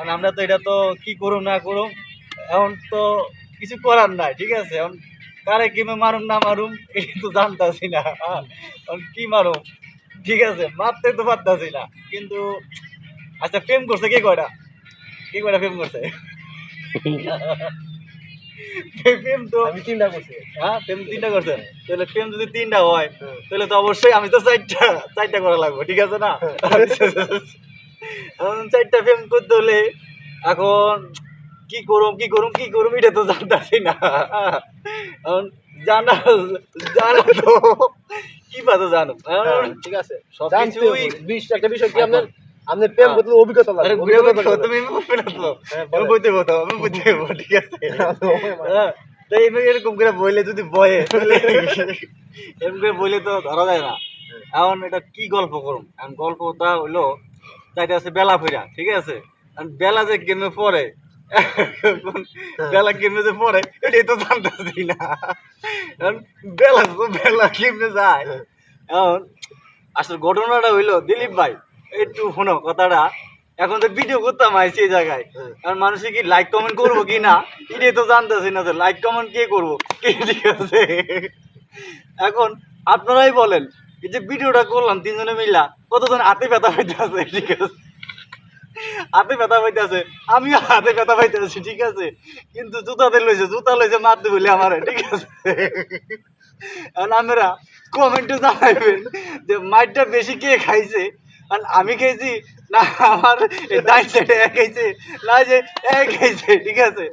কারণ আমরা তো এটা তো কি করুম না করুম এখন তো কিছু করার নাই ঠিক আছে? এখন কারে কিমে মারুম না মারুম এটা তো জানতাছি না। হ্যাঁ, এখন কি মারুম ঠিক আছে? মারতে তো পারতাছি না। কিন্তু আচ্ছা প্রেম করছে কে কয়টা? কে কয়টা প্রেম করছে? প্রেম তো আমি চিন্তা করছি। হ্যাঁ প্রেম তিনটা করছে। তাহলে প্রেম যদি তিনটা হয় তাহলে তো অবশ্যই আমি তো চারটা চারটা করা লাগবে ঠিক আছে না? এখন চারটা প্রেম করতে হলে এখন কি করুম কি করুম কি করুম এটা তো জানতাছি না। এখন জানা জানা তো কি পাতো জানো ঠিক আছে। বিশ একটা বিষয় কি আপনার আপনি প্রেম করতে অভিজ্ঞতা তুমি হ্যাঁ, আমি বলেন। বলতো আমি বলতে ঠিক আছে। হ্যাঁ, এরকম করে বইলে যদি বয়ে এরকম করে বইলে তো ধরা যায় না। এখন এটা কি গল্প করুম? এখন গল্পটা হইল চাইতে আছে বেলা ফিরা ঠিক আছে? বেলা যে কেমনে এখন বেলা কেমনে যে পড়ে এটাই তো জানতেছি না। বেলা তো বেলা কেমনে যায়। এখন আসলে ঘটনাটা হইল, দিলীপ ভাই, একটু শোনো কথাটা। এখন তো ভিডিও করতাম আইসি এই জায়গায় আর মানুষে কি লাইক কমেন্ট করব কি না, এটাই তো জানতেছি না যে লাইক কমেন্ট কে করব, কে ঠিক আছে এখন আপনারাই বলেন যে ভিডিওটা করলাম, তিনজনে মিলা, কতজন হাতে ব্যথা পাইতে আছে, ঠিক আছে? হাতে ব্যথা পাইতে আছে, আমিও হাতে ব্যথা পাইতে আছি, ঠিক আছে? কিন্তু জুতাতে লইছে, জুতা লইছে মারতে বলে আমার, ঠিক আছে? এখন আমরা কমেন্টে জানাইবেন যে মাইটটা বেশি কে খাইছে? আর আমি খেয়েছি, না আমার ডাইন সাইডে এক খাইছে, না যে এক খাইছে, ঠিক আছে?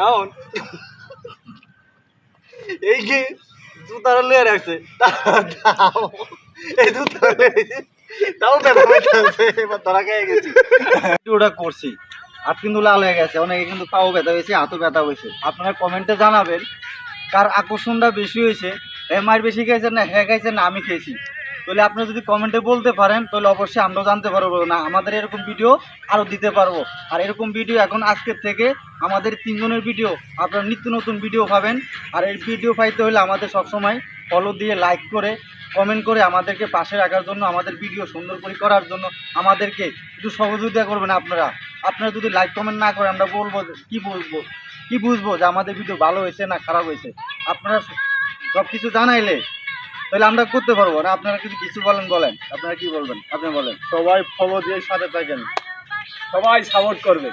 এখন এই যে জুতারা লয়ে রাখছে। এই জুতারা তাও ব্যথা পাইতেছে, এবার ধরা খেয়ে গেছি। ওটা করছি। হাত কিন্তু লাল হয়ে গেছে, অনেকে কিন্তু পাও ব্যথা হয়েছে, হাতও ব্যথা হয়েছে। আপনারা কমেন্টে জানাবেন কার আকর্ষণটা বেশি হয়েছে হ্যাঁ মার বেশি খেয়েছে না হ্যাঁ খাইছে না, আমি খেয়েছি। তাহলে আপনি যদি কমেন্টে বলতে পারেন, তাহলে অবশ্যই আমরাও জানতে পারব না। আমাদের এরকম ভিডিও আরও দিতে পারব। আর এরকম ভিডিও এখন আজকের থেকে আমাদের তিনজনের ভিডিও আপনারা নিত্য নতুন ভিডিও পাবেন। আর এই ভিডিও পাইতে হলে আমাদের সবসময় ফলো দিয়ে লাইক করে কমেন্ট করে আমাদেরকে পাশে রাখার জন্য, আমাদের ভিডিও সুন্দর করে করার জন্য আমাদেরকে একটু সহযোগিতা করবেন আপনারা। আপনারা যদি লাইক কমেন্ট না করেন, আমরা বলব কি বলব কি বুঝব যে আমাদের ভিডিও ভালো হয়েছে না খারাপ হয়েছে? আপনারা সব কিছু জানাইলে তাহলে আমরা করতে পারব না। আপনারা কিছু কিছু বলেন বলেন। আপনারা কি বলবেন? আপনি বলেন। সবাই ফলো দিয়ে সাথে থাকেন। সবাই সাপোর্ট করবেন।